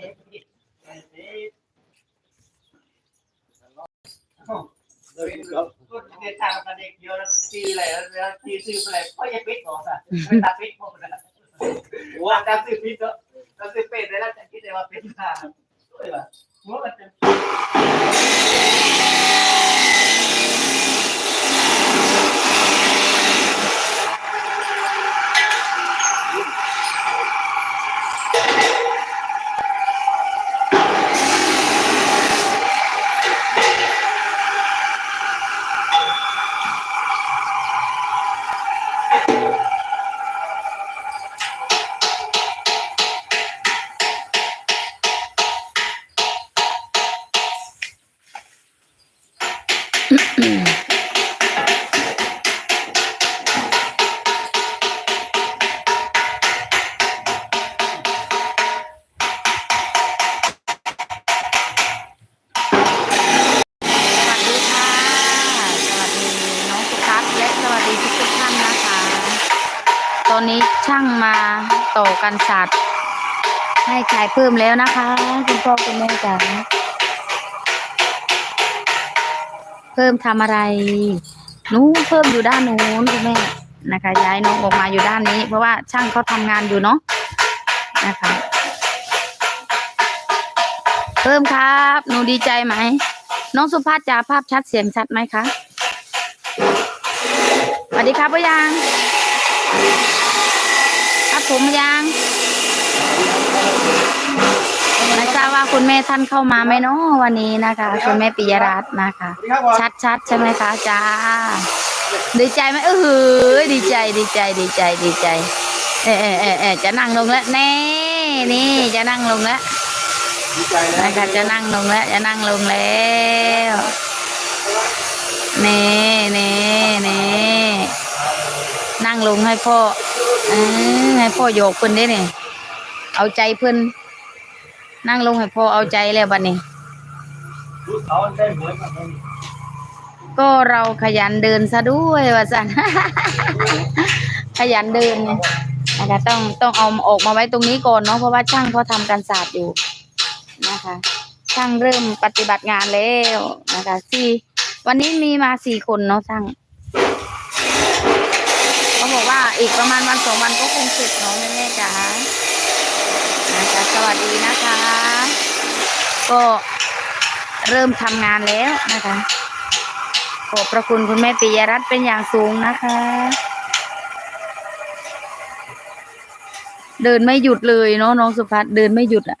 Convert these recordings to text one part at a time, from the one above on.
เด็กทางกันเด็กเยอะแล้วตีอะไรแล้วตีซื้ออะไรพ่อยังปิดก่อนอะไม่ตัดปิดผมนะว่าจะซื้อปิดก็ตาซื้อเป็ดได้แล้วจะคิดได้ว่าเป็นทางด้วยว่ะว่ามันจะ กาสตร์ให้ขายเพิ่มแล้วนะคะ คุณพ่อคุณแม่จ๋าเพิ่มทำอะไรนู้เพิ่มอยู่ด้านนู้นคุณแม่นะคะ ย้ายน้องออกมาอยู่ด้านนี้ เพราะว่าช่างเขาทำงานอยู่เนาะนะคะ เพิ่มครับหนูดีใจไหมน้องสุภาพจ๋าภาพชัดเสียงชัดไหมคะสวัสดีครับพ่อยัง ผมยังไม่ทราบว่าคุณแม่ท่านเข้ามาไหมเนาะวันนี้นะคะ คุณแม่ปิยรัตน์นะคะ ชัดชัดๆใช่ไหมคะจ้า ดีใจไหมเออดีใจดีใจดีใจดีใจ เออเออเออเออจะนั่งลงแล้วแน่นี่จะนั่งลงแล้วดีใจนะนะคะจะนั่งลงแล้วจะนั่งลงแล้วเน่เน่เน่นั่งลงให้พ่อเอให้พ่อโยกเพิ่นได้เนี่ยเอาใจเพิ่นนั่งลงให้พ่อเอาใจแล้วบัดนี้าได้เนกันก็เราขยันเดินซะด้วยว่าสันขยันเดินไงนะคะต้องต้องเอาออกมาไว้ตรงนี้ก่อนเนาะเพราะว่าช่างเขาทำการศาสตร์อยู่นะคะ ช่างเริ่มปฏิบัติงานแล้วนะคะสี่วันนี้มีมาสี่คนเนาะช่าง เขาบอกว่าอีกประมาณวันสองวันก็คงเสร็จเนาะแม่แม่จ๋านะคะสวัสดีนะคะ ก็เริ่มทำงานแล้วนะคะขอบพระคุณคุณแม่ปิยรัตน์เป็นอย่างสูงนะคะ เดินไม่หยุดเลยเนาะน้องสุภัสเดินไม่หยุดอะ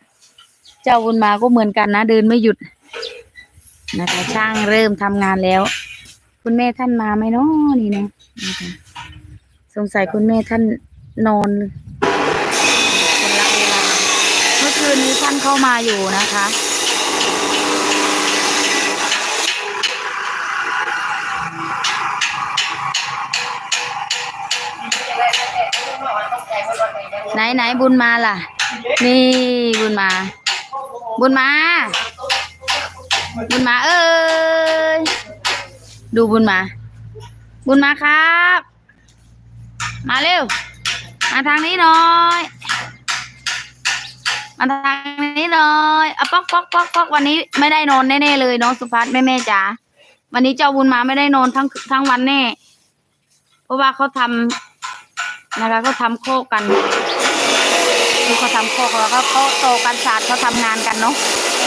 เจ้าบุญมาก็เหมือนกันนะ เดินไม่หยุด นะคะ ช่างเริ่มทำงานแล้ว คุณแม่ท่านมาไหมเนาะนี่เนาะนะคะ สงสัยคุณแม่ท่านนอนคนละเวลาเมื่อคืนนี้ท่านเข้ามาอยู่นะคะไหนไหนบุญมาล่ะ นี่บุญมา บุญมา บุญมาเอ้ยดูบุญมา บุญมาครับ มาเร็ว มาทางนี้หน่อย มาทางนี้หน่อยอะป๊อกป๊อกป๊อกป๊อกวันนี้ไม่ได้นอนแน่ๆเลยน้องสุภัสแม่แม่ๆจ๋า วันนี้เจ้าบุญมาไม่ได้นอนทั้งทั้งวันแน่ เพราะว่าเขาทำนะคะเขาทำโคกกันคือเขาทำโคกแล้วก็เขาโตกันศาสตร์เขาทำงานกันเนาะ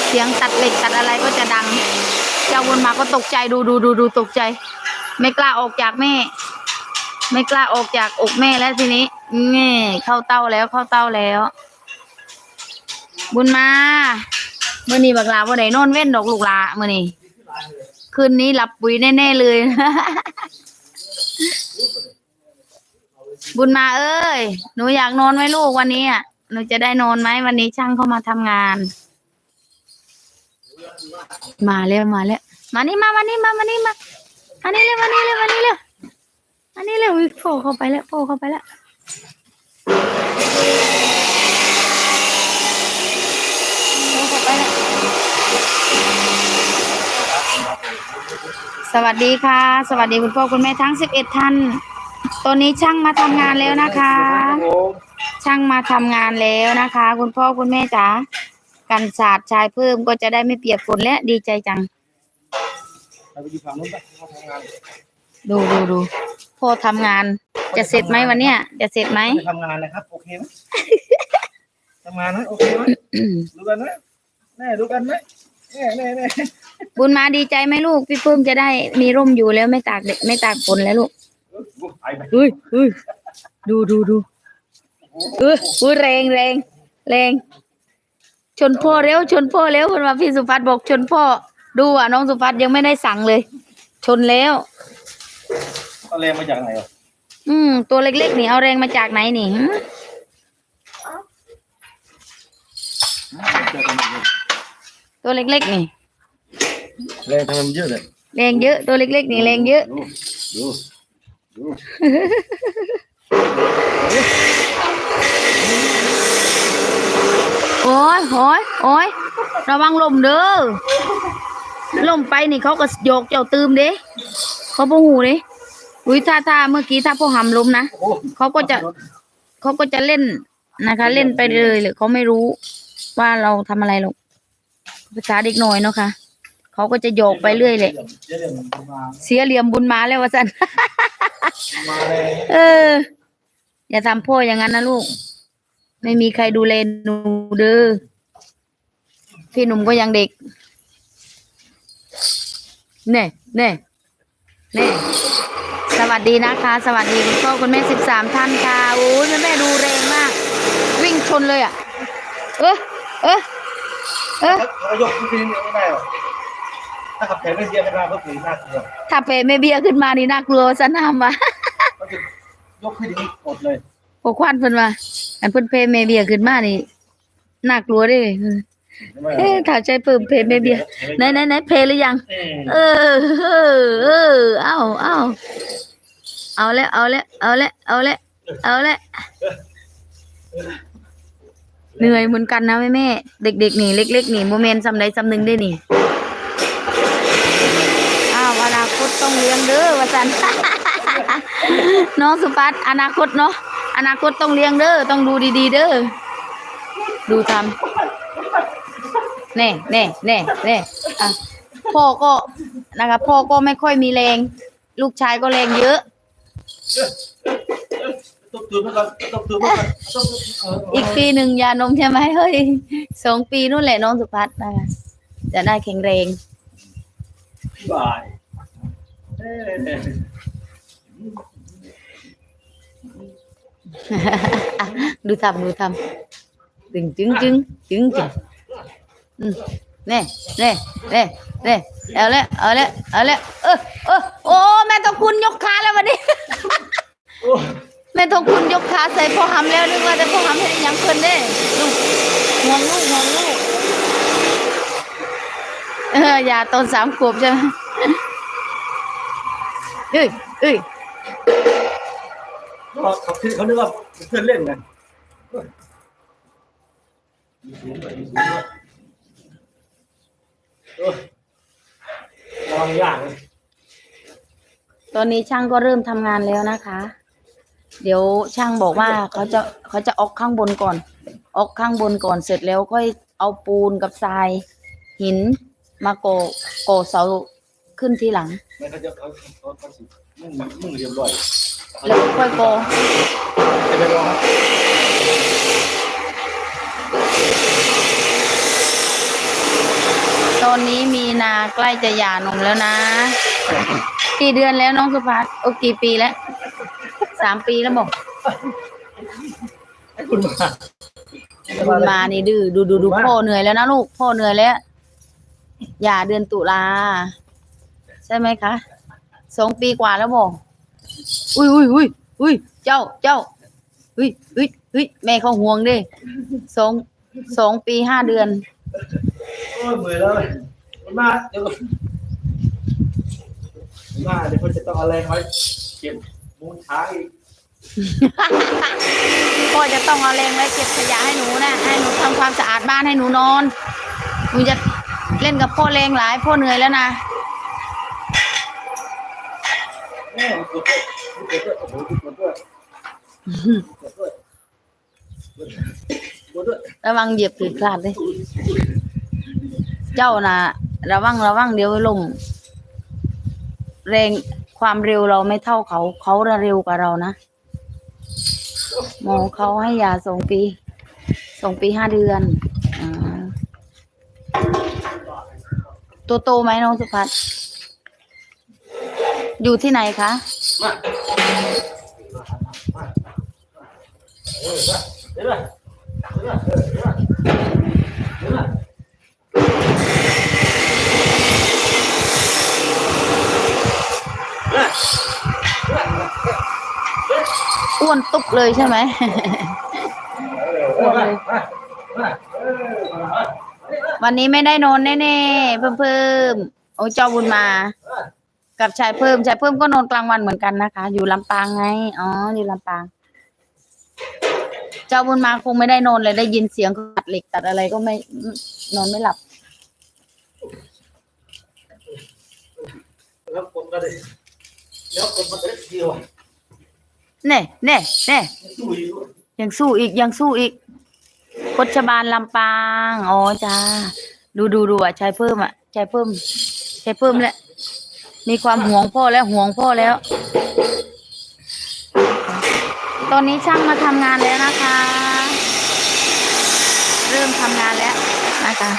เสียงตัดเหล็กตัดอะไรก็จะดัง เจ้าวนมาก็ตกใจดูดูดูดูตกใจ ไม่กล้าออกจากแม่ ไม่กล้าออกจากอกแม่แล้วทีนี้นี่เข้าเต้าแล้วเข้าเต้าแล้ว บุญมาเมื่อนี้บักลาวันไหนนอนเว้นดอกลูกลาเมื่อนี้คืนนี้หลับปุ๋ยแน่ๆเลย บุญมาเอ้ย หนูอยากนอนไหมลูกวันนี้อะหนูจะได้นอนไหมวันนี้ช่างเข้ามาทำงาน มาแล้วมาแล้วมานี่มามานี่มามานี่มามานี่เร็วมานี่เร็วมานี่เร็ว มานี่เร็วอุ๊ยโผล่เข้าไปแล้วโผล่เข้าไปแล้วโผล่เข้าไปแล้ว สวัสดีค่ะ สวัสดีคุณพ่อคุณแม่ทั้งสิบเอ็ดท่านตอนนี้ช่างมาทำงานแล้วนะคะ ช่างมาทำงานแล้วนะคะ คุณพ่อคุณแม่จ๋ากันศาสตร์ชายเพิ่มก็จะได้ไม่เปียกฝนและดีใจจังเราไปอยู่ฝั่งนู้นไปเขาทำงาน ดูดูดูพ่อทำงาน จะเสร็จไหมวันเนี้ยจะเสร็จไหมไปทำงานนะครับ โอเคไหมทำงานนะโอเคไหมดูกันไหมแน่ดูกันไหมแน่แน่แน่บุญมาดีใจไหมลูก พี่เพิ่มจะได้มีร่มอยู่แล้วไม่ตากแดดไม่ตากฝนแล้วลูกไปไปเฮ้ยเฮ้ยดูดูดูเอออุ้ยแรงแรงแรง ชนพ่อเร็ว ชนพ่อเร็วคนว่าพี่สุภัฒน์บอกชนพ่อ ดูอะน้องสุภัฒน์ยังไม่ได้สั่งเลย ชนแล้ว เอาแรงมาจากไหนอะอืม ตัวเล็กๆนี่เอาแรงมาจากไหนนี่หึตัวเล็กๆนี่ แรงทำไมมันเยอะเลยแรงเยอะ ตัวเล็กๆนี่แรงเยอะ ดูดูดูโอ้ยโอ้ยโอ้ยระวังลมเด้อลมไปนี่เขาก็โยกเจ้าตืมเด้ เขาบ่หูเด้อุ้ยถ้าถ้าเมื่อกี้ถ้าพ่อหำล้มนะโอ้เขาก็จะเขาก็จะเล่นนะคะ เล่นไปเลยหรือเขาไม่รู้ว่าเราทำอะไรหรอกภาษาเด็กน้อยเนาะค่ะเขาก็จะโยกไปเรื่อยเลยเดี๋ยวเดี๋ยวมันมาเสียเหลี่ยมบุญมาแล้ววะสันมาเลยเออ อย่าทำพ่ออย่างนั้นนะลูก ไม่มีใครดูแลหนูเด้อพี่หนุ่มก็ยังเด็ก เน่เน่เน่สวัสดีนะคะ สวัสดีคุณพ่อคุณแม่สิบสามท่านค่ะโอ้ยแม่แม่ดูแรงมาก วิ่งชนเลยอะ เออเออเออเขายกขึ้นไปนี่ไม่ได้หรอกถ้าขับแขนไม่เดียวไม่ได้ก็ถือหน้าเกลือถ้าเพแม่เบียร์ขึ้นมานี่น่ากลัวซะน้ำว่ะเขาจะยกขึ้นอย่างนี้กดเลยพวกควันเพิ่นว่าอันเพิ่นเพแม่เบียร์ขึ้นมานี่น่ากลัวเด้ใช่ไหม เอ๊ะถ้าใจเปิ่มเพแม่เบียร์ไหนไหนไหนเพหรือยังเออเออเออเออเอาเอาเอาแล้วเอาแล้วเอาแล้วเอาแล้วเอาแล้วเหนื่อยเหมือนกันนะแม่แม่เด็กๆนี่เล็กๆนี่โมเมนต์สำใดสำหนึ่งได้นี่อ้าวอนาคตต้องเลี้ยงเด้อว่าสันน้องสุปัตอนาคตเนาะอนาคตต้องเลี้ยงเด้อต้องดูดีๆเด้อดูทำ แน่แน่แน่แน่อะพ่อก็นะคะพ่อก็ไม่ค่อยมีแรง ลูกชายก็แรงเยอะต้องตื่นมาก่อนต้องตื่นมาก่อนต้องเอออีกปีหนึ่งยานมใช่ไหมเฮ้ยสองปีนู่นแหละน้องสุพัฒน์นะคะจะได้แข็งแรง บายเออดูทำดูทำจึงจึงจึงจึงจึงอืม เน่เน่เน่เน่เอาละเอาละเอาละเออเออโอ้แม่ต้องคุณยกขาแล้ววันนี้โอ้แม่ทองคุณยกขาใส่พ่อหำแล้วนึกว่าแต่พ่อหำเห็นยังเพิ่นเด้ลูกห่วงลูกห่วงลูกเอออย่าตอนสามขวบใช่ไหมเอ้ยเอ้ยเขาเขาคิดเขานึกว่าเพื่อนเล่นกัน เออระวังยากเลยตอนนี้ช่างก็เริ่มทำงานแล้วนะคะ เดี๋ยวช่างบอกว่าเขาจะเขาจะออกข้างบนก่อน ออกข้างบนก่อนเสร็จแล้วค่อยเอาปูนกับทราย หินมาโกอก่อเสาขึ้นทีหลัง ไม่เขาจะเขาเขาเขาสิมึงมึงเรียบร้อยแล้วก็ค่อยก่อจะไปรอครับ ตอนนี้มีนาใกล้จะหย่านมแล้วนะ กี่เดือนแล้วน้องสุภัสโอ้กี่ปีแล้ว สามปีแล้วบอกคุณมาคุณมานี่ดื้อดูดูดูพ่อเหนื่อยแล้วนะลูก พ่อเหนื่อยแล้วหย่าเดือนตุลา ใช่ไหมคะสองปีกว่าแล้วบอก อุ้ยอุ้ยอุ้ยอุ้ยเจ้าเจ้าอุ้ยอุ้ยอุ้ยแม่เขาห่วงดิสองสองปีห้าเดือน โอ้ยเบื่อแล้วคุณมาเดี๋ยวคุณมาเดี๋ยวเขาจะต้องเอาแรงไว้เก็บมูลช้างอีกพ่อจะต้องเอาแรงไว้เก็บขยะให้หนูนะให้หนูทำความสะอาดบ้านให้หนูนอนหนูจะเล่นกับพ่อแรงหลายพ่อเหนื่อยแล้วนะแม่กดด้วยกดด้วยโอ้โหกดด้วยกดด้วยระวังเหยียบผิดพลาดเลย เจ้าน่ะระวังระวังเดี๋ยวลงแรงความเร็วเราไม่เท่าเขา เขาระเร็วกว่าเรานะหมอเขาให้ยาสองปีสองปีห้าเดือนอตัวโตไหมน้องสุพัฒน์อยู่ที่ไหนคะ อ้วนตุ๊บเลยใช่ไหมอ้วนเลยวันนี้ไม่ได้นอนแน่ๆเพิ่มเพิ่มๆโอ้เจ้าบุญมา กับชายเพิ่มชายเพิ่มก็นอนกลางวันเหมือนกันนะคะ อยู่ลำปางไงอ๋ออยู่ลำปางเจ้าบุญมาคงไม่ได้นอนเลยได้ยินเสียงตัดเหล็กตัดอะไรก็ไม่นอนไม่หลับแล้วกดก็ได้แล้วกดมาได้เดียว เน่เน่เน่ยังสู้อีกยังสู้อีกพชบาลลำปางอ๋อจ้าดูดูดูอะชายเพิ่มอะชายเพิ่มชายเพิ่มแล้วมีความห่วงพ่อแล้วห่วงพ่อแล้ว ตอนนี้ช่างมาทำงานแล้วนะคะ เริ่มทำงานแล้วนะคะ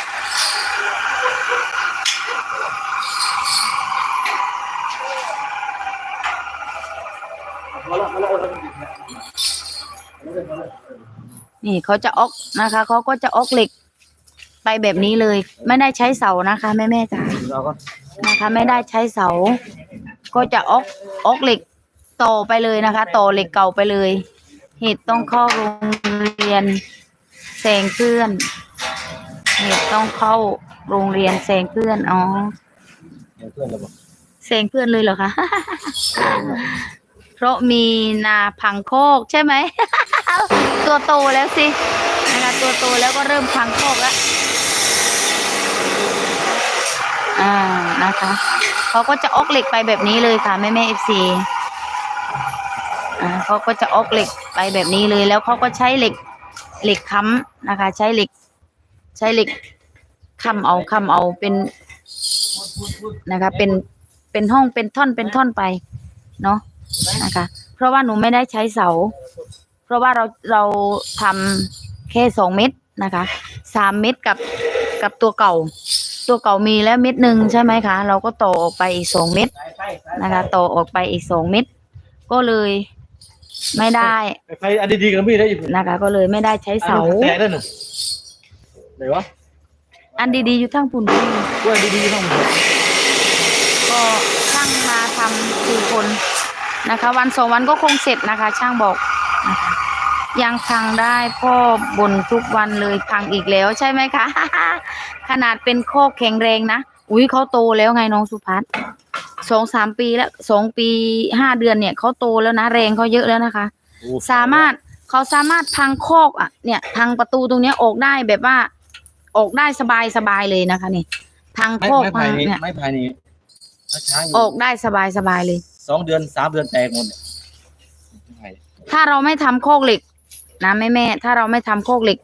มาแล้วมาแล้วมาแล้ว นี่เขาจะออกนะคะเขาก็จะออกเหล็กไปแบบนี้เลย ไม่ได้ใช้เสานะคะแม่แม่ๆจ๋าเราก็นะคะ ไม่ได้ใช้เสา ก็จะออกออกเหล็กต่อไปเลยนะคะ ต่อเหล็กเก่าไปเลย เหตุต้องเข้าโรงเรียนแสงเพื่อน เหตุต้องเข้าโรงเรียนแสงเพื่อนอ๋อเพื่อนเราบอกแสงเพื่อนเลยเหรอคะ เพราะมีนาพังโคกใช่ไหม ตัวโตแล้วสินะคะตัวโตแล้วก็เริ่มพังโคกแล้วอ่านะคะเขาก็จะออกเหล็กไปแบบนี้เลยค่ะแม่แม่เอฟซีอ่าเขาก็จะออกเหล็กไปแบบนี้เลย แล้วเขาก็ใช้เหล็กเหล็กค้ำนะคะ ใช้เหล็ก ใช้เหล็กค้ำเอาค้ำเอาเป็นนะคะ เป็นเป็นห้องเป็นท่อนเป็นท่อนไป เนาะ นะคะ เพราะว่าหนูไม่ได้ใช้เสา เพราะว่าเราเราทำแค่สองเม็ดนะคะสามเม็ดกับกับตัวเก่า ตัวเก่ามีแล้วเม็ดหนึ่งใช่ไหมคะ เราก็ต่อออกไปอีกสองเม็ดนะคะ ต่อออกไปอีกสองเม็ดก็เลยไม่ได้ใครอันดีๆกันพี่ได้ยินนะคะ ก็เลยไม่ได้ใช้เสาแตะได้หนึ่งไหนวะอันดีๆอยู่ทั้งปุ่นว่าดีๆต้องก็ช่างมาทำสี่คน นะคะ วันสองวันก็คงเสร็จนะคะ ช่างบอกนะคะยังพังได้พ่อบ่นทุกวันเลยพังอีกแล้วใช่ไหมคะ ขนาดเป็นโคกแข็งแรงนะอุ้ยเขาโตแล้วไงน้องสุพัฒน์สองสามปีแล้วสองปีห้าเดือนเนี่ยเขาโตแล้วนะแรงเขาเยอะแล้วนะคะ สามารถเขาสามารถพังโคอกอะเนี่ยพังประตูตรงเนี้ยออกได้แบบว่า ออกได้สบายสบายเลยนะคะนี่พังไม่โคอกไม่พัภายงในเนี่ยไม่ภายในช้าอยู่ออกได้สบายสบายเลย สองเดือนสามเดือนแตกหมดเนี่ยถ้าเราไม่ทำโคกเหล็ก นะแม่แม่ถ้าเราไม่ทำโคกเหล็ก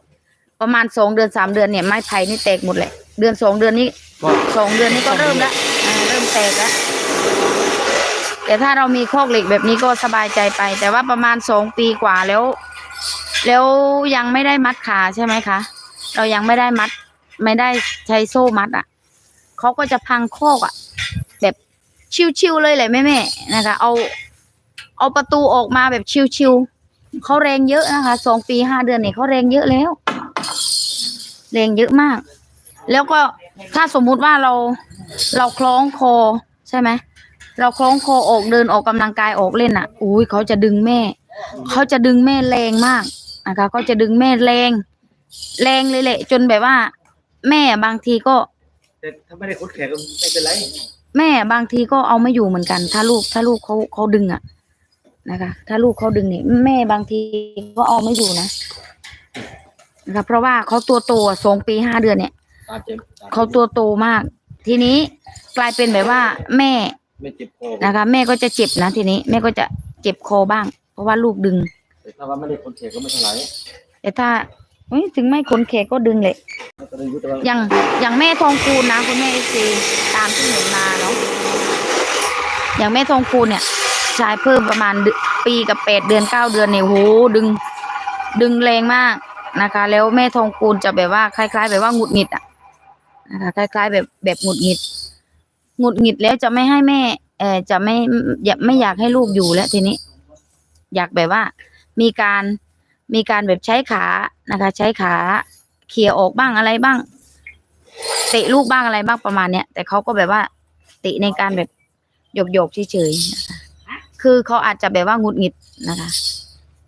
ประมาณสองเดือนสามเดือนเนี่ยไม้ไผ่นี่แตกหมดแหละเดือนสองเดือนนี้ก็ สองเดือนนี้ก็เริ่มแล้วอ่าเริ่มแตกแล้วแต่ถ้าเรามีโคกเหล็กแบบนี้ก็สบายใจไป แต่ว่าประมาณสองปีกว่าแล้ว แล้วยังไม่ได้มัดขาใช่ไหมคะเรายังไม่ได้มัด ไม่ได้ใช้โซ่มัดอะเขาก็จะพังโคกอะ ชิวๆเลยแหละแม่แม่ๆนะคะ เอาเอาประตูออกมาแบบชิวๆเขาแรงเยอะนะคะสองปีห้าเดือนเนี่ยเขาแรงเยอะแล้ว แรงเยอะมาก แล้วก็ถ้าสมมุติว่าเราเราคล้องคอใช่ไหมเราคล้องคอออกเดินออกกำลังกายออกเล่นอะอุ้ยเขาจะดึงแม่เขาจะดึงแม่แรงมากนะคะเขาจะดึงแม่แรง แรงเลยแหละ จนแบบว่า แม่บางทีก็ แต่ถ้าไม่ได้คดแขนก็ไม่เป็นไร แม่บางทีก็เอาไม่อยู่เหมือนกัน ถ้าลูกถ้าลูกเขาเขาดึงอะนะคะ ถ้าลูกเขาดึงเนี่ยแม่บางทีก็เอาไม่อยู่นะนะคะเพราะว่าเขาตัวโตอะสองปีห้าเดือนเนี่ยตาเจ็บตเขาตัวโตมาก ทีนี้กลายเป็นแบบว่าแม่ไม่เจ็บคอนะคะ แม่ก็จะเจ็บนะทีนี้แม่ก็จะเจ็บคอบ้าง เพราะว่าลูกดึงแต่ถ้าว่าไม่ได้คดแขนก็ไม่เท่าไหร่แต่ถ้าเฮ้ยถึงไม่ขนแขกก็ดึงเลยตอนนี้ยุติธรรมอย่างอย่างแม่ทองคูณนะคุณแม่เอซีตามที่เห็นมาเนาะอย่างแม่ทองคูณเนี่ยใช้เพิ่มประมาณปีกับแปดเดือนเก้าเดือนเนี่ยโหดึง ดึงแรงมากนะคะ แล้วแม่ทองคูณจะแบบว่าคล้าย ๆ แบบว่าหงุดหงิดอะนะคะคล้าย ๆ แบบแบบหงุดหงิดหงุดหงิดแล้วจะไม่ให้แม่เออจะไม่อยากไม่อยากให้ลูกอยู่แล้วทีนี้ อยากแบบว่า มีการมีการแบบใช้ขานะคะ ใช้ขาเขี่ยออกบ้างอะไรบ้าง เตะลูกบ้างอะไรบ้างประมาณเนี้ยแต่เขาก็แบบว่าเตะในการแบบหยกหยกๆเฉยๆคือเขาอาจจะแบบว่างุดหงิดนะคะ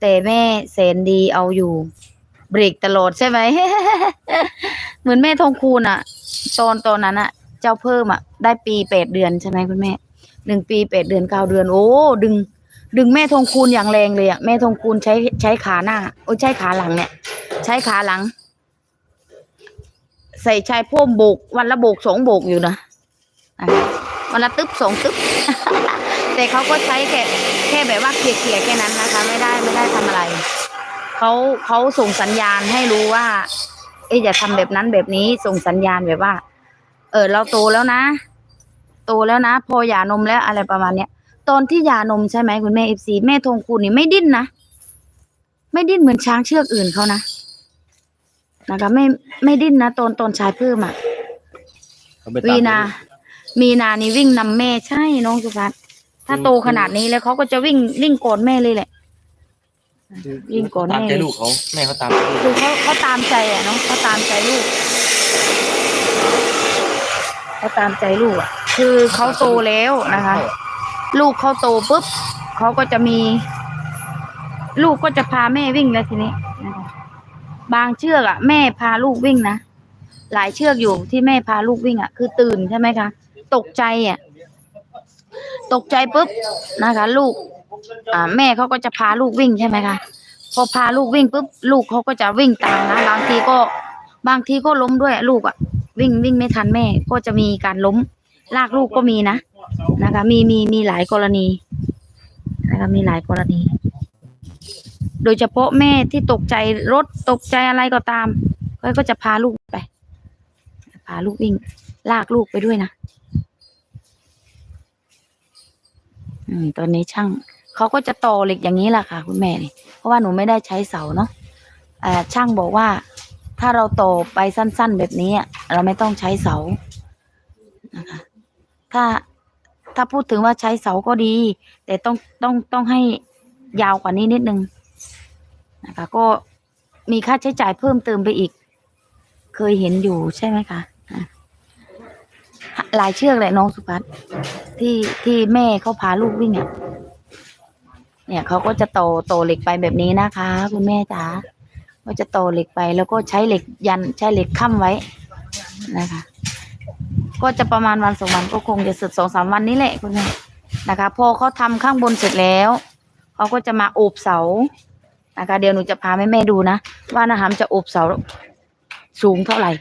แต่แม่แสนดีเอาอยู่ เบรกตลอดใช่ไหมเหมือนแม่ทองคูณอะตอนตอนนั้นอะเจ้าเพิ่มอะได้ปีแปดเดือนใช่ไหมคุณแม่หนึ่งปีแปดเดือนเก้าเดือน โอ้ ดึง ดึงแม่ทองคูณอย่างแรงเลยอะแม่ทองคูณใช้ใช้ขาหน้า โอ้ใช้ขาหลังเนี่ย ใช้ขาหลัง ใส่ชายพ่มโบก วันละโบกสองโบกอยู่นะวันละตึ๊บสองตึ๊บแต่เขาก็ใช้แค่แค่แบบว่าเขี่ยๆแค่นั้นนะคะ ไม่ได้ไม่ได้ทำอะไรเขาเขาส่งสัญญาณให้รู้ว่า เอ้ยอย่าทำแบบนั้นแบบนี้ส่งสัญญาณแบบว่า เออ เราโตแล้วนะ โตแล้วนะ พอหย่านมแล้วอะไรประมาณเนี้ยตอนที่หย่านมใช่ไหมคุณแม่เอฟซีแม่ทงคุณนี่ไม่ดิ้นนะไม่ดิ้นเหมือนช้างเชือกอื่นเขานะ นะคะไม่ไม่ดิ้นนะตอนตอนชายเพิ่มอะเขาไปตามวีนา มีนานี่วิ่งนำแม่ใช่น้องสุภัสถ้าโตขนาดนี้แล้วเขาก็จะวิ่งวิ่งก่อนแม่เลยแหละ วิ่งก่อนตามแม่ใจเลย ลูกเขาแม่เขาตามใจลูกคือเขาเขาตามใจอะเนาะเขาตามใจลูกเขาตามใจลูกอะ คือเขาโตแล้วนะคะ ลูกเขาโตปุ๊บเขาก็จะมี ลูกก็จะพาแม่วิ่งแล้วทีนี้นะคะ บางเชือกอะแม่พาลูกวิ่งนะหลายเชือกอยู่ที่แม่พาลูกวิ่งอะคือตื่นใช่ไหมคะตกใจอะตกใจปุ๊บนะคะ ลูก อ่า แม่เขาก็จะพาลูกวิ่งใช่ไหมคะพอพาลูกวิ่งปุ๊บลูกเขาก็จะวิ่งตามนะบางทีก็บางทีก็ล้มด้วยลูกอะวิ่งวิ่งไม่ทันแม่ก็จะมีการล้ม ลากลูกก็มีนะนะคะ มีมีมีหลายกรณีนะคะมีหลายกรณี โดยเฉพาะแม่ที่ตกใจรถตกใจอะไรก็ตามก็ก็จะพาลูกไป พาลูกวิ่ง ลากลูกไปด้วยนะอืมตอนนี้ช่างเขาก็จะต่อเหล็กอย่างนี้แหละค่ะ คุณแม่นี่เพราะว่าหนูไม่ได้ใช้เสาเนาะอ่าช่างบอกว่า ถ้าเราต่อไปสั้น ๆ แบบนี้เราไม่ต้องใช้เสานะคะถ้าถ้าพูดถึงว่าใช้เสาก็ดี แต่ต้องต้องต้องให้ยาวกว่านี้นิดนึง นะคะ ก็มีค่าใช้จ่ายเพิ่มเติมไปอีก เคยเห็นอยู่ใช่ไหมคะหลายเชือกแหละน้องสุพัฒที่ที่แม่เขาพาลูกวิ่งอะเนี่ยเขาก็จะโตโตเหล็กไปแบบนี้นะคะ คุณแม่จ๋าก็จะโตเหล็กไปแล้วก็ใช้เหล็กยันใช้เหล็กค้ำไว้นะคะ ก็จะประมาณวันสองวันก็คงจะเสร็จสองสามวันนี้แหละคุณแม่นะคะ พอเขาทำข้างบนเสร็จแล้วเขาก็จะมาโอบเสา นะคะ เดี๋ยวหนูจะพาแม่แม่ๆดูนะว่านะฮามจะโอบเสาสูงเท่าไหร่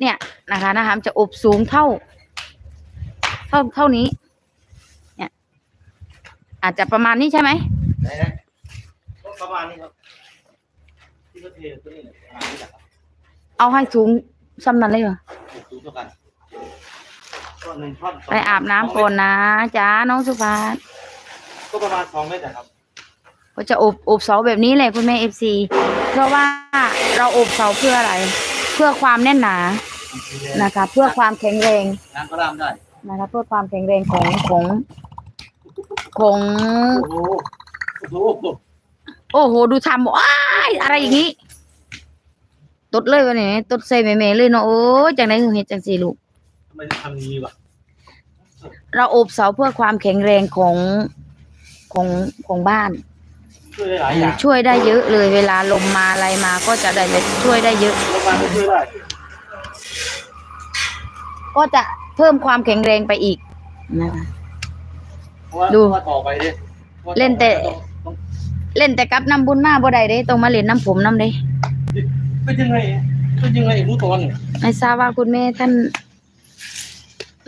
เนี่ยนะคะนะฮามจะโอบสูงเท่า เท่าเท่านี้ เนี่ย อาจจะประมาณนี้ใช่ไหมไหนนะก็ประมาณนี้ครับที่เขาเทตัวนี้เนี่ยประมาณนี้แหละครับเอาให้สูงซ้ำนั้นเลยเหรอสูงเท่ากันก็หนึ่งท่อนสงไปอาบน้ำก่อนนะจ้าน้องสุภาพก็ประมาณสองเมตรนะครับ ก็จะอบอบเสาแบบนี้แหละคุณแม่เอฟซีเพราะว่าเราอบเสาเพื่ออะไร เพื่อความแน่นหนานะคะ เพื่อความแข็งแรงน้ำก็รามได้นะคะเพื่อความแข็งแรงของของของโอ้โหโอ้โหโอ้โหดูทำบอกอ้ายอะไรอย่างนี้ตดเลยวันนี้ตดใส่แม่ๆเลยเนาะโอ้ยจังไหนคือเฮ็ดจังสี่ลูกทำไมถึงทำอย่างนี้วะเราอบเสาเพื่อความแข็งแรงของของของบ้าน ช่วยได้หลายอย่างช่วยได้เยอะเลยเวลาลมมาอะไรมาก็จะได้ช่วยได้เยอะโรงพยาบาลก็ช่วยได้ ก็จะเพิ่มความแข็งแรงไปอีกนะคะ เพราะว่าดู เพราะว่าต่อไปดิเล่นแต่ ต้องเล่นแต่กับน้ำบุญมาบ่ได้เด้ต้องมาเล่นน้ำผมน้ำเด้เป็นยังไงเป็นยังไงรู้ตอนเนี่ยไม่ทราบว่าคุณแม่ท่าน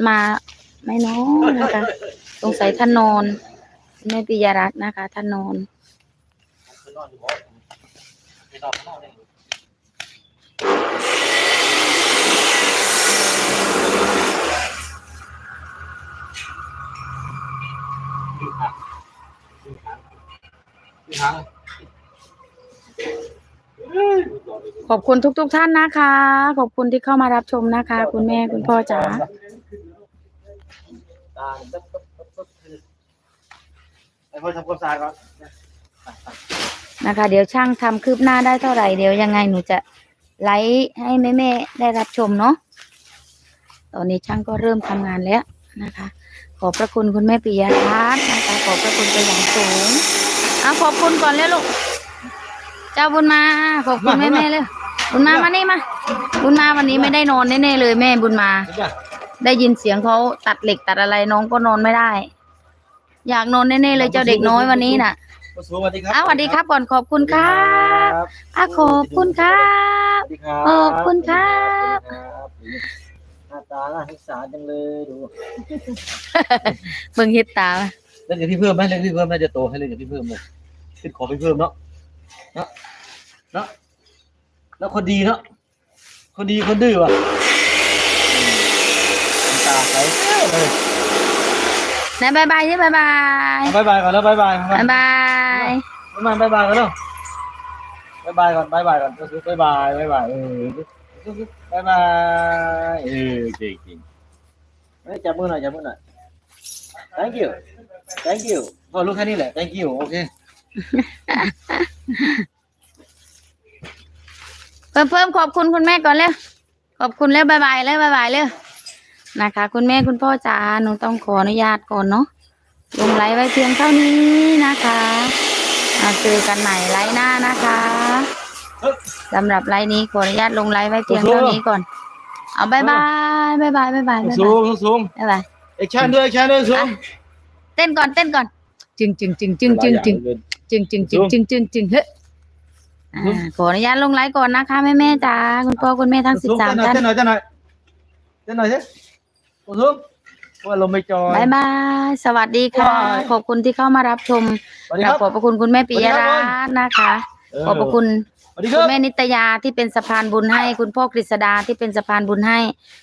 มาไหม่น้องนะคะสงสัยท่านนอนคุณแม่ปิยรัตน์นะคะ ท่านนอนไป นอนอยู่บ่ไปนอนข้างนอกได้ขอบคุณทุกๆทท่านนะคะ ขอบคุณที่เข้ามารับชมนะคะ คุณแม่คุณพ่อจ๋าไอ้พ่อทำความสะอาดก่อน นะคะ เดี๋ยวช่างทำคืบหน้าได้เท่าไหร่เดี๋ยวยังไงหนูจะไลฟ์ให้แม่ๆได้รับชมเนาะตอนนี้ช่างก็เริ่มทำงานแล้วนะคะ ขอบพระคุณคุณแม่ปิยรัตน์นะคะขอบพระคุณเป็นอย่างสูงเอาขอบคุณก่อนเลยลูกเจ้าบุญมา ขอบคุณแม่ๆเลยบุญมามานี่มา บุญมาวันนี้ไม่ได้นอนแน่ๆเลยแม่บุญมาเห็นป่ะได้ยินเสียงเขาตัดเหล็กตัดอะไรน้องก็นอนไม่ได้ อยากนอนแน่ๆเลยเจ้าเด็กน้อยวันนี้น่ะ พ่อสูสวัสดีครับอ้าวสวัสดีครับก่อนขอบคุณครับอะขอบคุณครับสวัสดีครับขอบคุณครับหน้าตาน่าสงสารจังเลยดูเบิ่งเฮ็ดตาเล่นกับพี่เพิ่มไหมเล่นกับพี่เพิ่มน่าจะโตให้เล่นกับพี่เพิ่มเลยขึ้นขอพี่เพิ่มเนาะเนาะเนาะแล้วคนดีเนาะคนดีคนดื้อว่ะน้ำตาใสเลย ไหนบายบายสิบายบายบายบายก่อนแล้วบายบายบายบายประมาณบายบายกันเนาะบายบายก่อนบายบายก่อนบายบายบายบายเออบายบายเออเก่งจริงไม่จับมือหน่อยจับมือหน่อย thank you thank you พอรู้แค่นี้แหละ thank you โอเคเพิ่มเพิ่มขอบคุณคุณแม่ก่อนเร็วขอบคุณแล้วบายบายแล้วบายบายเร็ว นะคะ คุณแม่คุณพ่อจ๋าหนูต้องขออนุญาตก่อนเนาะลงไลฟ์ไว้เพียงเท่านี้นะคะมาเจอกันใหม่ไลฟ์หน้านะคะสำหรับไลฟ์นี้ขออนุญาตลงไลฟ์ไว้เพียงเท่านี้ก่อน เอาบายบายบายบายบายบายบายสูงสูงบายบายเอ็กชันด้วยเอ็กชันด้วยสูงเต้นก่อนเต้นก่อน จึงจึงจึงจึงจึงจึงจึงจึงจึงจึงจึงจึงเฮ้ยอ่าขออนุญาตลงไลฟ์ก่อนนะคะแม่แม่ๆจ๋าคุณพ่อคุณแม่ทั้งสิบสูงสามเต้นหน่อยท่านเต้นหน่อยเต้นหน่อยเต้นหน่อย สิสูงว่าลมไม่จอย บายบาย สวัสดีค่ะ บ๊ายบายขอบคุณที่เข้ามารับชมสวัสดีและครับขอบพระคุณคุณแม่ปิยสวัสดีครัรับบตน์นะคะ เออ ขอบพระคุณสวัสดีคคุรัณบแม่นิตยาที่เป็นสะพานบุญให้ คุณพ่อกฤษดาที่เป็นสะพานบุญให้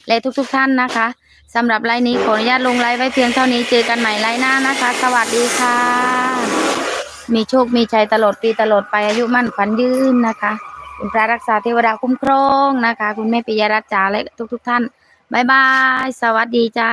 และทุกๆท่านนะคะสำหรับไลฟ์นี้ขออนุญาตลงไลฟ์ไว้เพียงเท่านี้เจอกันใหม่ไลฟ์หน้านะคะ สวัสดีค่ะ มีโชคมีชัยตลอดปีตลอดไปอายุมั่นขวัญยืนนะคะ คุณพระรักษาเทวดาคุ้มครองนะคะ คุณแม่ปิยรัตน์จ๋าและทุกๆท่าน บายบาย สวัสดีจ้า